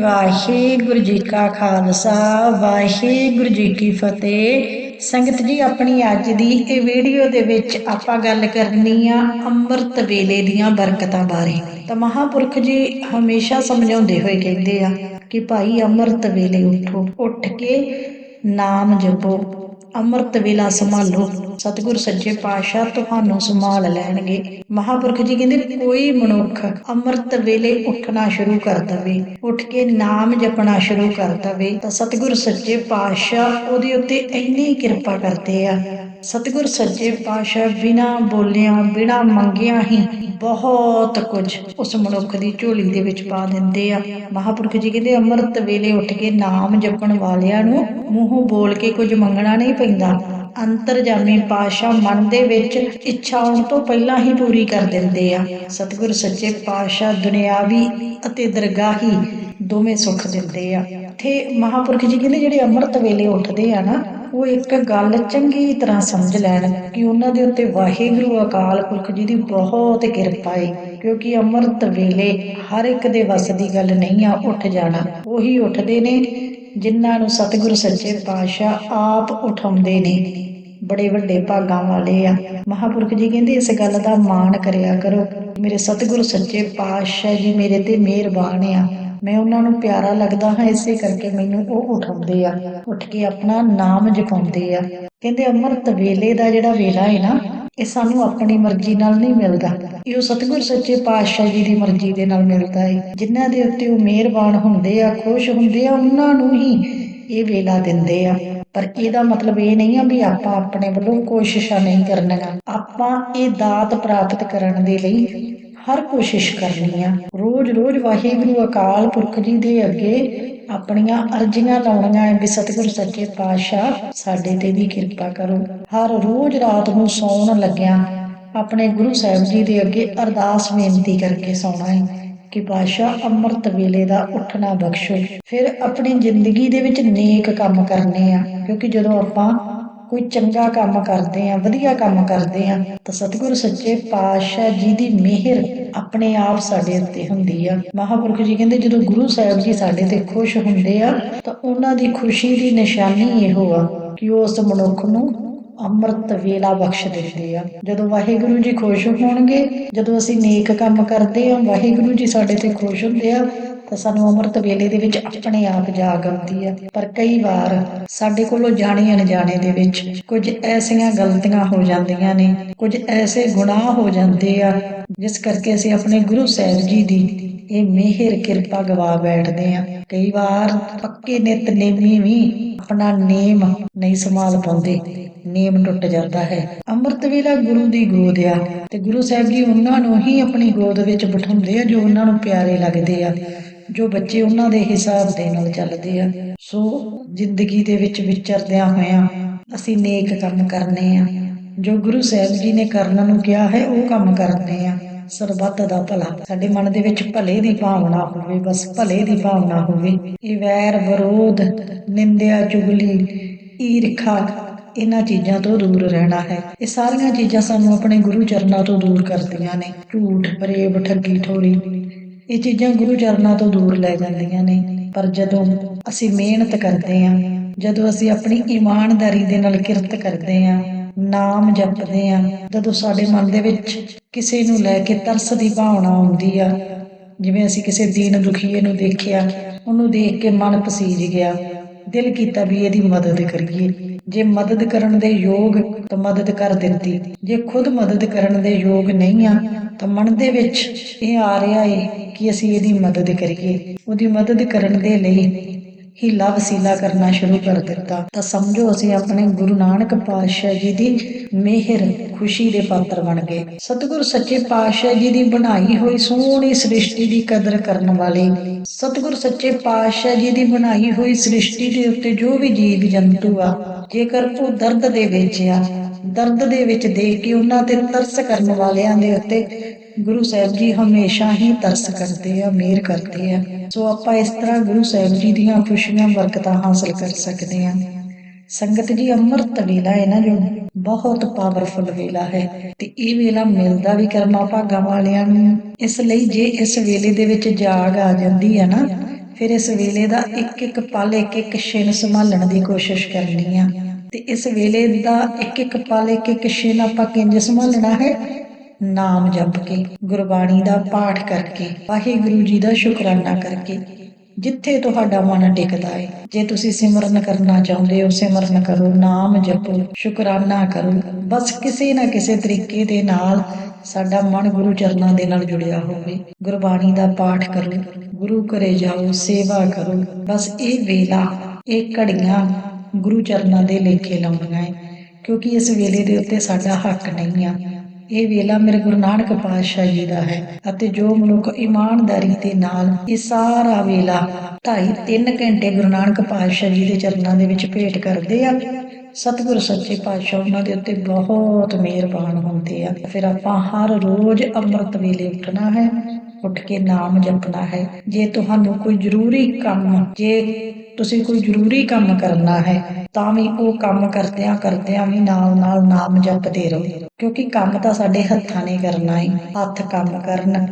ਵਾਹਿਗੁਰੂ ਜੀ ਕਾ ਖਾਲਸਾ, ਵਾਹਿਗੁਰੂ ਜੀ ਕੀ ਫਤਿਹ। ਸੰਗਤ ਜੀ, ਆਪਣੀ ਅੱਜ ਦੀ ਇਹ ਵੀਡੀਓ ਦੇ ਵਿੱਚ ਆਪਾਂ ਗੱਲ ਕਰਨੀ ਆ ਅੰਮ੍ਰਿਤ ਵੇਲੇ ਦੀਆਂ ਬਰਕਤਾਂ ਬਾਰੇ। ਤਾਂ ਮਹਾਪੁਰਖ ਜੀ ਹਮੇਸ਼ਾ ਸਮਝਾਉਂਦੇ ਹੋਏ ਕਹਿੰਦੇ ਆ ਕਿ ਭਾਈ ਅੰਮ੍ਰਿਤ ਵੇਲੇ ਉਠੋ, ਉੱਠ ਕੇ ਨਾਮ ਜਪੋ। ਅੰਮ੍ਰਿਤ ਵੇਲਾ ਸੰਭਾਲੋ। ਸਤਿਗੁਰ ਸੱਚੇ ਪਾਤਸ਼ਾਹ ਤੁਹਾਨੂੰ ਸੰਭਾਲ ਲੈਣਗੇ। ਮਹਾਪੁਰਖ ਜੀ ਕਹਿੰਦੇ, ਕੋਈ ਮਨੁੱਖ ਅੰਮ੍ਰਿਤ ਵੇਲੇ ਉੱਠਣਾ ਸ਼ੁਰੂ ਕਰ ਦਵੇ, ਉੱਠ ਕੇ ਨਾਮ ਜਪਣਾ ਸ਼ੁਰੂ ਕਰ ਦਵੇ, ਤਾਂ ਸਤਿਗੁਰ ਸੱਚੇ ਪਾਤਸ਼ਾਹ ਉਹਦੇ ਉੱਤੇ ਇੰਨੀ ਕਿਰਪਾ ਕਰਦੇ ਆ। ਸਤਿਗੁਰ ਸੱਚੇ ਪਾਤਸ਼ਾਹ ਬਿਨਾ ਬੋਲਿਆਂ, ਬਿਨਾ ਮੰਗਿਆਂ ਹੀ ਬਹੁਤ ਕੁਝ ਉਸ ਮਨੁੱਖ ਦੀ ਝੋਲੀ ਦੇ ਵਿੱਚ ਪਾ ਦਿੰਦੇ ਆ। ਮਹਾਪੁਰਖ ਜੀ ਕਹਿੰਦੇ, ਅੰਮ੍ਰਿਤ ਵੇਲੇ ਉੱਠ ਕੇ ਨਾਮ ਜਪਣ ਵਾਲਿਆਂ ਨੂੰ ਮੂੰਹੋਂ ਬੋਲ ਕੇ ਕੁਝ ਮੰਗਣਾ ਨਹੀਂ ਪੈਂਦਾ। ਅੰਤਰਜਾਮੀ ਪਾਸ਼ਾ ਮਨ ਦੇ ਵਿੱਚ ਇੱਛਾ ਆਉਣ ਤੋਂ ਪਹਿਲਾਂ ਹੀ ਪੂਰੀ ਕਰ ਦਿੰਦੇ ਆ। ਸਤਿਗੁਰ ਸੱਚੇ ਪਾਸ਼ਾ ਦੁਨਿਆਵੀ ਅਤੇ ਦਰਗਾਹੀ ਦੋਵੇਂ ਸੁੱਖ ਦਿੰਦੇ ਆ। ਤੇ ਮਹਾਪੁਰਖ ਜੀ ਕਹਿੰਦੇ, ਜਿਹੜੇ ਅੰਮ੍ਰਿਤ ਵੇਲੇ ਉੱਠਦੇ ਆ ਨਾ ਉਹ ਇੱਕ ਗੱਲ ਚੰਗੀ ਤਰ੍ਹਾਂ ਸਮਝ ਲੈਣ ਕਿ ਉਹਨਾਂ ਦੇ ਉੱਤੇ ਵਾਹਿਗੁਰੂ ਅਕਾਲ ਪੁਰਖ ਜੀ ਦੀ ਬਹੁਤ ਕਿਰਪਾ ਹੈ ਕਿਉਂਕਿ ਅੰਮ੍ਰਿਤ ਵੇਲੇ ਹਰ ਇੱਕ ਦੇ ਵੱਸ ਦੀ ਗੱਲ ਨਹੀਂ ਆ, ਉੱਠ ਜਾਣਾ। ਉਹੀ ਉੱਠਦੇ ਨੇ ਜਿਨ੍ਹਾਂ ਨੂੰ ਸਤਿਗੁਰੂ ਸੱਚੇ ਪਾਤਸ਼ਾਹ ਆਪ ਉਠਾਉਂਦੇ ਨੇ। ਬੜੇ ਵੱਡੇ ਭਾਗਾਂ ਵਾਲੇ ਆ। ਮਹਾਪੁਰਖ ਜੀ ਕਹਿੰਦੇ, ਇਸ ਗੱਲ ਦਾ ਮਾਣ ਕਰਿਆ ਕਰੋ। ਮੇਰੇ ਸਤਿਗੁਰੂ ਸੱਚੇ ਪਾਤਸ਼ਾਹ ਜੀ ਮੇਰੇ ਤੇ ਮਿਹਰਬਾਨ ਆ। ਮੈਂ ਉਹਨਾਂ ਨੂੰ ਪਿਆਰਾ ਲੱਗਦਾ ਹਾਂ, ਇਸੇ ਕਰਕੇ ਮੈਨੂੰ ਉਹ ਉਠਾਉਂਦੇ ਆ। ਉੱਠ ਕੇ ਆਪਣਾ ਨਾਮ ਜਪਾਉਂਦੇ ਆ। ਕਹਿੰਦੇ, ਅੰਮ੍ਰਿਤ, ਵੇਲੇ ਦਾ ਜਿਹੜਾ ਵੇਲਾ ਹੈ ਨਾ, ਇਹ ਸਾਨੂੰ ਆਪਣੀ ਮਰਜ਼ੀ ਨਾਲ ਨਹੀਂ ਮਿਲਦਾ। ਇਹ ਸਤਿਗੁਰ ਸੱਚੇ ਪਾਤਸ਼ਾਹ ਜੀ ਦੀ ਮਰਜ਼ੀ ਦੇ ਨਾਲ ਮਿਲਦਾ ਹੈ ਜਿਨ੍ਹਾਂ ਦੇ ਉੱਤੇ ਉਹ ਮਿਹਰਬਾਨ ਹੁੰਦੇ ਆ, ਖੁਸ਼ ਹੁੰਦੇ ਆ, ਉਹਨਾਂ ਨੂੰ ਹੀ ਇਹ ਵੇਲਾ ਦਿੰਦੇ ਆ। ਪਰ ਇਹਦਾ ਮਤਲਬ ਇਹ ਨਹੀਂ ਆ ਵੀ ਆਪਾਂ ਆਪਣੇ ਵੱਲੋਂ ਕੋਸ਼ਿਸ਼ਾਂ ਨਹੀਂ ਕਰਨੀਆਂ। ਆਪਾਂ ਇਹ ਦਾਤ ਪ੍ਰਾਪਤ ਕਰਨ ਦੇ ਲਈ ਹਰ ਕੋਸ਼ਿਸ਼ ਕਰਨੀ ਆ। ਰੋਜ਼-ਰੋਜ਼ ਵਾਹਿਗੁਰੂ ਅਕਾਲ ਪੁਰਖ ਜੀ ਦੇ ਅੱਗੇ ਆਪਣੀਆਂ ਅਰਜ਼ੀਆਂ ਲਾਉਣੀਆਂ ਹੈ ਵੀ ਸਤਿਗੁਰ ਸੱਚੇ ਪਾਤਸ਼ਾਹ, ਸਾਡੇ ਤੇ ਵੀ ਕਿਰਪਾ ਕਰੋ। ਹਰ ਰੋਜ਼ ਰਾਤ ਨੂੰ ਸੌਣ ਲੱਗਿਆਂ ਆਪਣੇ ਗੁਰੂ ਸਾਹਿਬ ਜੀ ਦੇ ਅੱਗੇ ਅਰਦਾਸ ਬੇਨਤੀ ਕਰਕੇ ਸੌਣਾ ਹੈ ਕਿ ਪਾਤਸ਼ਾਹ ਅੰਮ੍ਰਿਤ ਵੇਲੇ ਦਾ ਉੱਠਣਾ ਬਖਸ਼ੋ। ਫਿਰ ਆਪਣੀ ਜ਼ਿੰਦਗੀ ਦੇ ਵਿੱਚ ਨੇਕ ਕੰਮ ਕਰਨੇ ਆ, ਕਿਉਂਕਿ ਜਦੋਂ ਆਪਾਂ ਕੋਈ ਚੰਗਾ ਕੰਮ ਕਰਦੇ ਆ ਵਧੀਆ ਕੰਮ ਕਰਦੇ ਆ ਤਾਂ ਸਤਿਗੁਰ ਸੱਚੇ ਪਾਤਸ਼ਾਹ ਜੀ ਦੀ ਮਿਹਰ ਆਪਣੇ ਆਪ ਸਾਡੇ ਉੱਤੇ ਹੁੰਦੀ ਆ। ਮਹਾਪੁਰਖ ਜੀ ਕਹਿੰਦੇ, ਜਦੋਂ ਗੁਰੂ ਸਾਹਿਬ ਜੀ ਸਾਡੇ ਤੇ ਖੁਸ਼ ਹੁੰਦੇ ਆ, ਤਾਂ ਉਹਨਾਂ ਦੀ ਖੁਸ਼ੀ ਦੀ ਨਿਸ਼ਾਨੀ ਇਹੋ ਆ ਕਿ ਉਸ ਮਨੁੱਖ ਨੂੰ ਅੰਮ੍ਰਿਤ ਵੇਲਾ ਬਖਸ਼ ਦਿੰਦੇ ਆ। ਜਦੋਂ ਵਾਹਿਗੁਰੂ ਜੀ ਖੁਸ਼ ਹੋਣਗੇ, ਜਦੋਂ ਅਸੀਂ ਨੇਕ ਕੰਮ ਕਰਦੇ ਆ ਵਾਹਿਗੁਰੂ ਜੀ ਸਾਡੇ ਤੇ ਖੁਸ਼ ਹੁੰਦੇ ਆ ਤਾਂ ਸਾਨੂੰ ਅੰਮ੍ਰਿਤ ਵੇਲੇ ਦੇ ਵਿੱਚ ਆਪਣੇ ਆਪ ਜਾਗ ਆਉਂਦੀ ਆ। ਪਰ ਕਈ ਵਾਰ ਸਾਡੇ ਕੋਲੋਂ ਜਾਣੇ ਅਣਜਾਣੇ ਦੇ ਵਿੱਚ ਕੁਝ ਐਸੀਆਂ ਗਲਤੀਆਂ ਹੋ ਜਾਂਦੀਆਂ ਨੇ, ਕੁਝ ਐਸੇ ਗੁਨਾਹ ਹੋ ਜਾਂਦੇ ਆ, ਜਿਸ ਕਰਕੇ ਅਸੀਂ ਆਪਣੇ ਗੁਰੂ ਸਾਹਿਬ ਜੀ ਦੀ ਇਹ ਮਿਹਰ, ਕਿਰਪਾ ਗਵਾ ਬੈਠਦੇ ਆ। ਕਈ ਵਾਰ ਪੱਕੇ ਨਿਤਨੇਮੀ ਵੀ ਆਪਣਾ ਨੇਮ ਨਹੀਂ ਸੰਭਾਲ ਪਾਉਂਦੇ। ਨੇਮ ਟੁੱਟ ਜਾਂਦਾ ਹੈ। ਅੰਮ੍ਰਿਤ ਵੇਲਾ ਗੁਰੂ ਦੀ ਗੋਦ ਆ ਤੇ ਗੁਰੂ ਸਾਹਿਬ ਜੀ ਉਹਨਾਂ ਨੂੰ ਹੀ ਆਪਣੀ ਗੋਦ ਵਿੱਚ ਬਿਠਾਉਂਦੇ ਆ ਜੋ ਉਹਨਾਂ ਨੂੰ ਪਿਆਰੇ ਲੱਗਦੇ ਆ, ਜੋ ਬੱਚੇ ਉਹਨਾਂ ਦੇ ਹਿਸਾਬ ਦੇ ਨਾਲ ਚੱਲਦੇ ਆ। ਸੋ ਜ਼ਿੰਦਗੀ ਦੇ ਵਿੱਚ ਵਿਚਰਦਿਆਂ ਹੋਇਆਂ ਅਸੀਂ ਨੇਕ ਕੰਮ ਕਰਨੇ ਆ। ਜੋ ਗੁਰੂ ਸਾਹਿਬ ਜੀ ਨੇ ਕਰਨ ਨੂੰ ਕਿਹਾ ਹੈ, ਉਹ ਕੰਮ ਕਰਨੇ ਆ। ਸਰਬੱਤ ਦਾ ਭਲਾ। ਸਾਡੇ ਮਨ ਦੇ ਵਿੱਚ ਭਲੇ ਦੀ ਭਾਵਨਾ ਹੋਵੇ, ਬਸ ਭਲੇ ਦੀ ਭਾਵਨਾ ਹੋਵੇ। ਇਹ ਵੈਰ, ਵਿਰੋਧ, ਨਿੰਦਿਆ, ਚੁਗਲੀ, ਈਰਖਾ, ਇਹਨਾਂ ਚੀਜ਼ਾਂ ਤੋਂ ਦੂਰ ਰਹਿਣਾ ਹੈ। ਇਹ ਸਾਰੀਆਂ ਚੀਜ਼ਾਂ ਸਾਨੂੰ ਆਪਣੇ ਗੁਰੂ ਚਰਨਾਂ ਤੋਂ ਦੂਰ ਕਰਦੀਆਂ ਨੇ। ਝੂਠ ਫਰੇਬ ਠੱਗੀ, ਠੋਰੀ, ਇਹ ਚੀਜ਼ਾਂ ਗੁਰੂ ਚਰਨਾਂ ਤੋਂ ਦੂਰ ਲੈ ਜਾਂਦੀਆਂ ਨੇ। ਪਰ ਜਦੋਂ ਅਸੀਂ ਮਿਹਨਤ ਕਰਦੇ ਆਂ ਜਦੋਂ ਅਸੀਂ ਆਪਣੀ ਇਮਾਨਦਾਰੀ ਦੇ ਨਾਲ ਕਿਰਤ ਕਰਦੇ ਆਂ ਨਾਮ ਜਪਦੇ ਆਂ। ਜਦੋਂ ਸਾਡੇ ਮਨ ਦੇ ਵਿੱਚ ਕਿਸੇ ਨੂੰ ਲੈ ਕੇ ਤਰਸ ਦੀ ਭਾਵਨਾ ਆਉਂਦੀ ਆ, ਜਿਵੇਂ ਅਸੀਂ ਕਿਸੇ ਦੀਨ ਦੁਖੀਏ ਨੂੰ ਦੇਖਿਆ, ਉਹਨੂੰ ਦੇਖ ਕੇ ਮਨ ਪਸੀਜ ਗਿਆ। ਦਿਲ ਕੀਤਾ ਵੀ ਇਹਦੀ ਮਦਦ ਕਰੀਏ। ਜੇ ਮਦਦ ਕਰਨ ਦੇ ਯੋਗ, ਤਾਂ ਮਦਦ ਕਰ ਦਿੱਤੀ। ਜੇ ਖੁਦ ਮਦਦ ਕਰਨ ਦੇ ਯੋਗ ਨਹੀਂ ਆ, ਤਾਂ ਮਨ ਦੇ ਵਿੱਚ ਇਹ ਆ ਰਿਹਾ ਏ ਕਿ ਅਸੀਂ ਇਹਦੀ ਮਦਦ ਕਰੀਏ। ਉਹਦੀ ਮਦਦ ਕਰਨ ਦੇ ਲਈ ਹੀਲਾ ਵਸੀਲਾ ਕਰਨਾ ਸ਼ੁਰੂ ਕਰ ਦਿੱਤਾ। ਤਾਂ ਸਮਝੋ ਅਸੀਂ ਆਪਣੇ ਗੁਰੂ ਨਾਨਕ ਪਾਤਸ਼ਾਹ ਜੀ ਦੀ ਮਿਹਰ, ਖੁਸ਼ੀ ਦੇ ਪਾਤਰ ਬਣ ਗਏ। ਸਤਿਗੁਰ ਸੱਚੇ ਪਾਤਸ਼ਾਹ ਜੀ ਦੀ ਬਣਾਈ ਹੋਈ ਸੋਹਣੀ ਸ੍ਰਿਸ਼ਟੀ ਦੀ ਕਦਰ ਕਰਨ ਵਾਲੇ, ਸਤਿਗੁਰ ਸੱਚੇ ਪਾਤਸ਼ਾਹ ਜੀ ਦੀ ਬਣਾਈ ਹੋਈ ਸ੍ਰਿਸ਼ਟੀ ਦੇ ਉੱਤੇ ਜੋ ਵੀ ਜੀਵ ਜੰਤੂ ਆ, ਜੇਕਰ ਉਹ ਦਰਦ ਦੇ ਵਿੱਚ ਆ, ਦਰਦ ਦੇ ਵਿੱਚ ਦੇਖ ਕੇ ਉਹਨਾਂ ਤੇ ਤਰਸ ਕਰਨ ਵਾਲਿਆਂ ਦੇ ਉੱਤੇ ਗੁਰੂ ਸਾਹਿਬ ਜੀ ਹਮੇਸ਼ਾ ਹੀ ਤਰਸ ਕਰਦੇ ਆ, ਮਿਹਰ ਕਰਦੇ ਆ। ਸੋ ਆਪਾਂ ਇਸ ਤਰ੍ਹਾਂ ਗੁਰੂ ਸਾਹਿਬ ਜੀ ਦੀਆਂ ਖੁਸ਼ੀਆਂ, ਬਰਕਤਾਂ ਹਾਸਲ ਕਰ ਸਕਦੇ ਆ ਸੰਗਤ ਜੀ, ਅੰਮ੍ਰਿਤ ਵੇਲਾ ਹੈ ਨਾ ਜੋ, ਬਹੁਤ ਪਾਵਰਫੁਲ ਵੇਲਾ ਹੈ। ਤੇ ਇਹ ਵੇਲਾ ਮਿਲਦਾ ਵੀ ਕਰਮਾ ਭਾਗਾਂ ਵਾਲਿਆਂ ਨੂੰ। ਇਸ ਲਈ ਜੇ ਇਸ ਵੇਲੇ ਦੇ ਵਿੱਚ ਜਾਗ ਆ ਜਾਂਦੀ ਹੈ ਨਾ, ਫਿਰ ਇਸ ਵੇਲੇ ਦਾ ਇੱਕ ਇੱਕ ਪਲ ਇੱਕ ਇੱਕ ਛਿਨ ਸੰਭਾਲਣ ਦੀ ਕੋਸ਼ਿਸ਼ ਕਰਨੀ ਆ। ਤੇ ਇਸ ਵੇਲੇ ਦਾ ਇੱਕ ਇੱਕ ਪਲ ਇੱਕ ਇੱਕ ਛਿਨ ਆਪਾਂ ਕਿੰਜ ਸੰਭਾਲਣਾ ਹੈ? ਨਾਮ ਜਪ ਕੇ, ਗੁਰਬਾਣੀ ਦਾ ਪਾਠ ਕਰਕੇ ਵਾਹਿਗੁਰੂ ਜੀ ਦਾ ਸ਼ੁਕਰਾਨਾ ਕਰਕੇ, ਜਿੱਥੇ ਤੁਹਾਡਾ ਮਨ ਟਿਕਦਾ ਹੈ ਜੇ ਤੁਸੀਂ ਸਿਮਰਨ ਕਰਨਾ ਚਾਹੁੰਦੇ ਹੋ, ਸਿਮਰਨ ਕਰੋ, ਨਾਮ ਜਪੋ, ਸ਼ੁਕਰਾਨਾ ਕਰੋ, ਬਸ ਕਿਸੇ ਨਾ ਕਿਸੇ ਤਰੀਕੇ ਦੇ ਨਾਲ ਸਾਡਾ ਮਨ ਗੁਰੂ ਚਰਨਾਂ ਦੇ ਨਾਲ ਜੁੜਿਆ ਹੋਵੇ। ਗੁਰਬਾਣੀ ਦਾ ਪਾਠ ਕਰੋ, ਗੁਰੂ ਘਰੇ ਜਾਓ, ਸੇਵਾ ਕਰੋ, ਬਸ ਇਹ ਵੇਲਾ, ਇਹ ਘੜੀਆਂ ਗੁਰੂ ਚਰਨਾਂ ਦੇ ਲੇਖੇ ਲਾਉਣੀਆਂ ਹੈ ਕਿਉਂਕਿ ਇਸ ਵੇਲੇ ਦੇ ਉੱਤੇ ਸਾਡਾ ਹੱਕ ਨਹੀਂ ਆ। ਇਹ ਵੇਲਾ ਮੇਰੇ ਗੁਰੂ ਨਾਨਕ ਪਾਤਸ਼ਾਹ ਜੀ ਦਾ ਹੈ ਅਤੇ ਜੋ ਮਨੁੱਖ ਇਮਾਨਦਾਰੀ ਦੇ ਨਾਲ ਇਹ ਸਾਰਾ ਵੇਲਾ ਢਾਈ 3 ਘੰਟੇ ਗੁਰੂ ਨਾਨਕ ਪਾਤਸ਼ਾਹ ਜੀ ਦੇ ਚਰਨਾਂ ਦੇ ਵਿੱਚ ਭੇਟ ਕਰਦੇ ਆ, ਸਤਿਗੁਰ ਸੱਚੇ ਪਾਤਸ਼ਾਹ ਉਹਨਾਂ ਦੇ ਉੱਤੇ ਬਹੁਤ ਮਿਹਰਬਾਨ ਹੁੰਦੇ ਆ। ਫਿਰ ਆਪਾਂ ਹਰ ਰੋਜ਼ ਅੰਮ੍ਰਿਤ ਵੇਲੇ ਉੱਠਣਾ ਹੈ, ਉੱਠ ਕੇ ਨਾਮ ਜਪਣਾ ਹੈ। ਜੇ ਤੁਹਾਨੂੰ ਕੋਈ ਜ਼ਰੂਰੀ ਕੰਮ, ਜੇ ਤੁਸੀਂ ਕੋਈ ਜ਼ਰੂਰੀ ਕੰਮ ਕਰਨਾ ਹੈ, ਤਾਂ ਵੀ ਉਹ ਕੰਮ ਕਰਦਿਆਂ ਕਰਦਿਆਂ ਵੀ ਨਾਲ ਨਾਲ ਨਾਮ ਜਪਦੇ ਰਹੋ। ਕਿਉਂਕਿ ਕੰਮ ਤਾਂ ਸਾਡੇ ਹੱਥਾਂ ਨੇ ਕਰਨਾ ਹੈ ਹੱਥ ਕੰਮ ਕਰਨ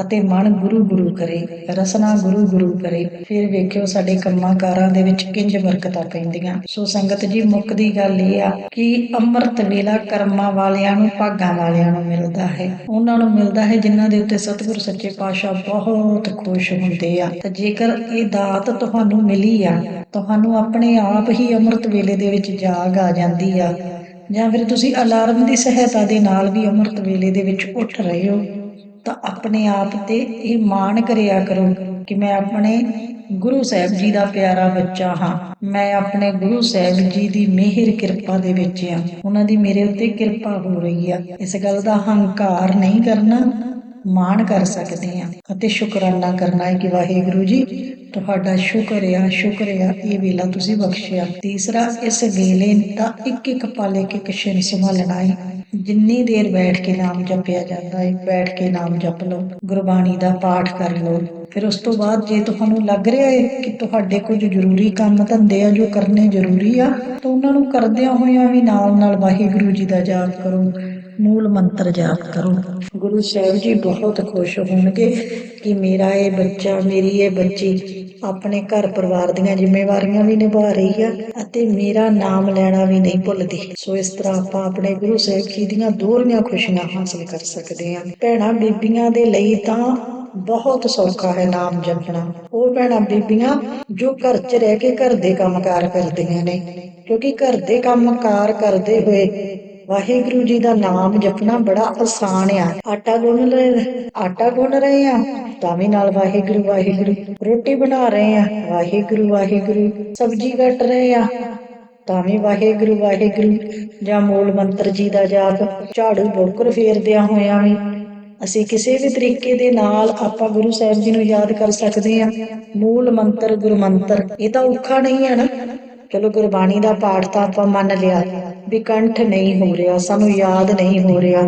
ਅਤੇ ਮਨ ਗੁਰੂ ਗੁਰੂ ਕਰੇ, ਰਸਨਾ ਗੁਰੂ ਗੁਰੂ ਕਰੇ, ਫਿਰ ਵੇਖਿਓ ਸਾਡੇ ਕੰਮਾਂ ਕਾਰਾਂ ਦੇ ਵਿੱਚ ਕਿੰਜ ਬਰਕਤਾਂ ਪੈਂਦੀਆਂ। ਸੋ ਸੰਗਤ ਜੀ, ਮੁੱਖ ਦੀ ਗੱਲ ਇਹ ਆ ਕਿ ਅੰਮ੍ਰਿਤ ਵੇਲਾ ਕਰਮਾਂ ਵਾਲਿਆਂ ਨੂੰ ਭਾਗਾਂ ਵਾਲਿਆਂ ਨੂੰ ਮਿਲਦਾ ਹੈ। ਉਹਨਾਂ ਨੂੰ ਮਿਲਦਾ ਹੈ ਜਿਨ੍ਹਾਂ ਦੇ ਉੱਤੇ ਸਤਿਗੁਰ ਸੱਚੇ ਪਾਤਸ਼ਾਹ ਬਹੁਤ ਖੁਸ਼ ਹੁੰਦੇ ਆ। ਤਾਂ ਜੇਕਰ ਇਹ ਦਾਤ ਤੁਹਾਨੂੰ ਮਿਲੀ ਆ, ਤੁਹਾਨੂੰ ਆਪਣੇ ਆਪ ਹੀ ਅੰਮ੍ਰਿਤ ਵੇਲੇ ਦੇ ਵਿੱਚ ਜਾਗ ਆ ਜਾਂਦੀ ਆ ਜਾਂ ਫਿਰ ਤੁਸੀਂ ਅਲਾਰਮ ਦੀ ਸਹਾਇਤਾ ਦੇ ਨਾਲ ਵੀ ਅੰਮ੍ਰਿਤ ਵੇਲੇ ਦੇ ਵਿੱਚ ਉੱਠ ਰਹੇ ਹੋ, ਤਾਂ ਆਪਣੇ ਆਪ ਤੇ ਇਹ ਮਾਣ ਕਰਿਆ ਕਰੋ ਕਿ ਮੈਂ ਆਪਣੇ ਗੁਰੂ ਸਾਹਿਬ ਜੀ ਦਾ ਪਿਆਰਾ ਬੱਚਾ ਹਾਂ। ਮੈਂ ਆਪਣੇ ਗੁਰੂ ਸਾਹਿਬ ਜੀ ਦੀ ਮਿਹਰ ਕਿਰਪਾ ਦੇ ਵਿੱਚ ਆ ਉਹਨਾਂ ਦੀ ਮੇਰੇ ਉੱਤੇ ਕਿਰਪਾ ਹੋ ਰਹੀ ਆ। ਇਸ ਗੱਲ ਦਾ ਹੰਕਾਰ ਨਹੀਂ ਕਰਨਾ। ਮਾਣ ਕਰ ਸਕਦੇ ਹਾਂ ਅਤੇ ਸ਼ੁਕਰਾਨਾ ਕਰਨਾ ਹੈ ਕਿ ਵਾਹਿਗੁਰੂ ਜੀ, ਤੁਹਾਡਾ ਸ਼ੁਕਰ ਆ ਸ਼ੁਕਰ ਆ, ਇਹ ਵੇਲਾ ਤੁਸੀਂ ਬਖਸ਼ਿਆ। ਤੀਸਰਾ, ਇਸ ਵੇਲੇ ਦਾ ਇੱਕ ਇੱਕ ਪਲ ਇੱਕ ਇੱਕ ਛਿਨ ਸੰਭਾਲਣਾ ਹੈ। ਜਿੰਨੀ ਦੇਰ ਬੈਠ ਕੇ ਨਾਮ ਜਪਿਆ ਜਾਂਦਾ ਹੈ, ਬੈਠ ਕੇ ਨਾਮ ਜਪ ਲਓ, ਗੁਰਬਾਣੀ ਦਾ ਪਾਠ ਕਰ ਲਓ। ਫਿਰ ਉਸ ਤੋਂ ਬਾਅਦ ਜੇ ਤੁਹਾਨੂੰ ਲੱਗ ਰਿਹਾ ਹੈ ਕਿ ਤੁਹਾਡੇ ਕੁਝ ਜ਼ਰੂਰੀ ਕੰਮ ਧੰਦੇ ਆ ਜੋ ਕਰਨੇ ਜ਼ਰੂਰੀ ਆ, ਤਾਂ ਉਹਨਾਂ ਨੂੰ ਕਰਦਿਆਂ ਹੋਇਆਂ ਵੀ ਨਾਲ ਨਾਲ ਵਾਹਿਗੁਰੂ ਜੀ ਦਾ ਜਾਪ ਕਰੋ। ਮੂਲ ਮੰਤਰ ਜਾਪ ਕਰੋ। ਗੁਰੂ ਸਾਹਿਬ ਜੀ ਬਹੁਤ ਖੁਸ਼ ਹੋਣਗੇ ਕਿ ਮੇਰਾ ਇਹ ਬੱਚਾ, ਮੇਰੀ ਇਹ ਬੱਚੀ ਆਪਣੇ ਘਰ ਪਰਿਵਾਰ ਦੀਆਂ ਜ਼ਿੰਮੇਵਾਰੀਆਂ ਵੀ ਨਿਭਾ ਰਹੀ ਆ ਅਤੇ ਮੇਰਾ ਨਾਮ ਲੈਣਾ ਵੀ ਨਹੀਂ ਭੁੱਲਦੀ। ਸੋ ਇਸ ਤਰ੍ਹਾਂ ਆਪਾਂ ਆਪਣੇ ਗੁਰੂ ਸਾਹਿਬ ਜੀ ਦੀਆਂ ਦੋਹਰੀਆਂ ਖੁਸ਼ੀਆਂ ਹਾਸਲ ਕਰ ਸਕਦੇ ਹਾਂ। ਭੈਣਾਂ, ਬੀਬੀਆਂ ਦੇ ਲਈ ਤਾਂ ਬਹੁਤ ਸੌਖਾ ਹੈ ਨਾਮ ਜਪਣਾ। ਉਹ ਭੈਣਾਂ, ਬੀਬੀਆਂ ਜੋ ਘਰ 'ਚ ਰਹਿ ਕੇ ਘਰ ਦੇ ਕੰਮਕਾਰ ਕਰਦੀਆਂ ਨੇ, ਕਿਉਂਕਿ ਘਰ ਦੇ ਕੰਮਕਾਰ ਕਰਦੇ ਹੋਏ ਵਾਹਿਗੁਰੂ ਜੀ ਦਾ ਨਾਮ ਜਪਣਾ ਬੜਾ ਆਸਾਨ ਆ। ਆਟਾ ਗੁੰਨ ਲੈ ਆਟਾ ਗੁੰਨ ਰਹੇ ਆ, ਤਾਂ ਵੀ ਨਾਲ ਵਾਹਿਗੁਰੂ ਵਾਹਿਗੁਰੂ। ਰੋਟੀ ਬਣਾ ਰਹੇ ਆ, ਵਾਹਿਗੁਰੂ ਵਾਹਿਗੁਰੂ। ਸਬਜ਼ੀ ਕੱਟ ਰਹੇ ਆ, ਤਾਂ ਵੀ ਵਾਹਿਗੁਰੂ ਵਾਹਿਗੁਰੂ। ਜਾਂ ਮੂਲ ਮੰਤਰ ਜੀ ਦਾ ਜਾਪ, ਝਾੜੂ ਬੋਕਰ ਫੇਰਦਿਆਂ ਹੋਇਆਂ ਵੀ। ਅਸੀਂ ਕਿਸੇ ਵੀ ਤਰੀਕੇ ਦੇ ਨਾਲ ਆਪਾਂ ਗੁਰੂ ਸਾਹਿਬ ਜੀ ਨੂੰ ਯਾਦ ਕਰ ਸਕਦੇ ਹਾਂ ਮੂਲ ਮੰਤਰ ਗੁਰੂ ਮੰਤਰ ਇਹ ਤਾਂ ਔਖਾ ਨਹੀਂ ਹੈ ਨਾ। ਚਲੋ ਗੁਰਬਾਣੀ ਦਾ ਪਾਠ ਤਾਂ ਆਪਾਂ ਮੰਨ ਲਿਆ। ਵੀ ਕੰਠ ਨਹੀਂ ਹੋ ਰਿਹਾ, ਸਾਨੂੰ ਯਾਦ ਨਹੀਂ ਹੋ ਰਿਹਾ।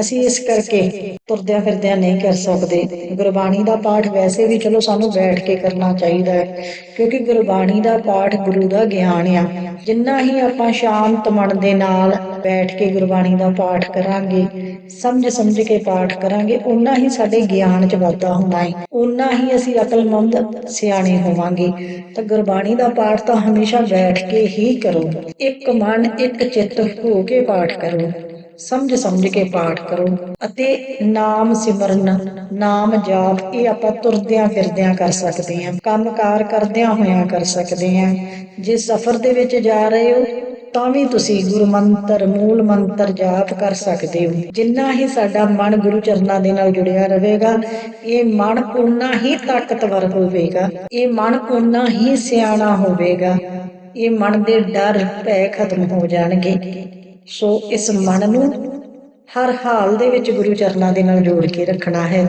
ਅਸੀਂ ਇਸ ਕਰਕੇ ਤੁਰਦਿਆਂ ਫਿਰਦਿਆਂ ਨਹੀਂ ਕਰ ਸਕਦੇ। ਗੁਰਬਾਣੀ ਦਾ ਪਾਠ ਵੈਸੇ ਵੀ ਚਲੋ ਸਾਨੂੰ ਬੈਠ ਕੇ ਕਰਨਾ ਚਾਹੀਦਾ ਹੈ, ਕਿਉਂਕਿ ਗੁਰਬਾਣੀ ਦਾ ਪਾਠ ਗੁਰੂ ਦਾ ਗਿਆਨ ਆ। ਜਿੰਨਾ ਹੀ ਆਪਾਂ ਸ਼ਾਂਤ ਮਨ ਦੇ ਨਾਲ ਬੈਠ ਕੇ ਗੁਰਬਾਣੀ ਦਾ ਪਾਠ ਕਰਾਂਗੇ, ਸਮਝ ਸਮਝ ਕੇ ਪਾਠ ਕਰਾਂਗੇ ਉਨਾ ਹੀ ਸਾਡੇ ਗਿਆਨ 'ਚ ਵਾਧਾ ਹੋਣਾ ਹੈ। ਉਨਾ ਹੀ ਅਸੀਂ ਅਕਲਮੰਦ ਸਿਆਣੇ ਹੋਵਾਂਗੇ। ਤਾਂ ਗੁਰਬਾਣੀ ਦਾ ਪਾਠ ਤਾਂ ਹਮੇਸ਼ਾ ਬੈਠ ਕੇ ਹੀ ਕਰੋ। ਇੱਕ ਮਨ, ਇੱਕ ਚਿੱਤ ਹੋ ਕੇ ਪਾਠ ਕਰੋ, ਸਮਝ ਸਮਝ ਕੇ ਪਾਠ ਕਰੋ ਅਤੇ ਨਾਮ ਸਿਮਰਨ, ਨਾਮ ਜਾਪ ਇਹ ਆਪਾਂ ਤੁਰਦਿਆਂ ਫਿਰਦਿਆਂ ਕਰ ਸਕਦੇ ਹਾਂ, ਕੰਮਕਾਰ ਕਰਦਿਆਂ ਹੋਇਆਂ ਕਰ ਸਕਦੇ ਹਾਂ। ਜੇ ਸਫ਼ਰ ਦੇ ਵਿੱਚ ਜਾ ਰਹੇ ਹੋ, ਤਾਂ ਵੀ ਤੁਸੀਂ ਗੁਰੂ ਮੰਤਰ, ਮੂਲ ਮੰਤਰ ਜਾਪ ਕਰ ਸਕਦੇ ਹੋ। ਜਿੰਨਾ ਹੀ ਸਾਡਾ ਮਨ ਗੁਰੂ ਚਰਨਾਂ ਦੇ ਨਾਲ ਜੁੜਿਆ ਰਹੇਗਾ, ਇਹ ਮਨ ਉਨਾ ਹੀ ਤਾਕਤਵਰ ਹੋਵੇਗਾ, ਇਹ ਮਨ ਉਨਾ ਹੀ ਸਿਆਣਾ ਹੋਵੇਗਾ। ਇਹ ਮਨ ਦੇ ਡਰ ਭੈ ਖਤਮ ਹੋ ਜਾਣਗੇ। ਸੋ ਇਸ ਮਨ ਨੂੰ ਹਰ ਹਾਲ ਦੇ ਵਿੱਚ ਗੁਰੂ ਚਰਨਾਂ ਦੇ ਨਾਲ ਜੋੜ ਕੇ ਰੱਖਣਾ ਹੈ।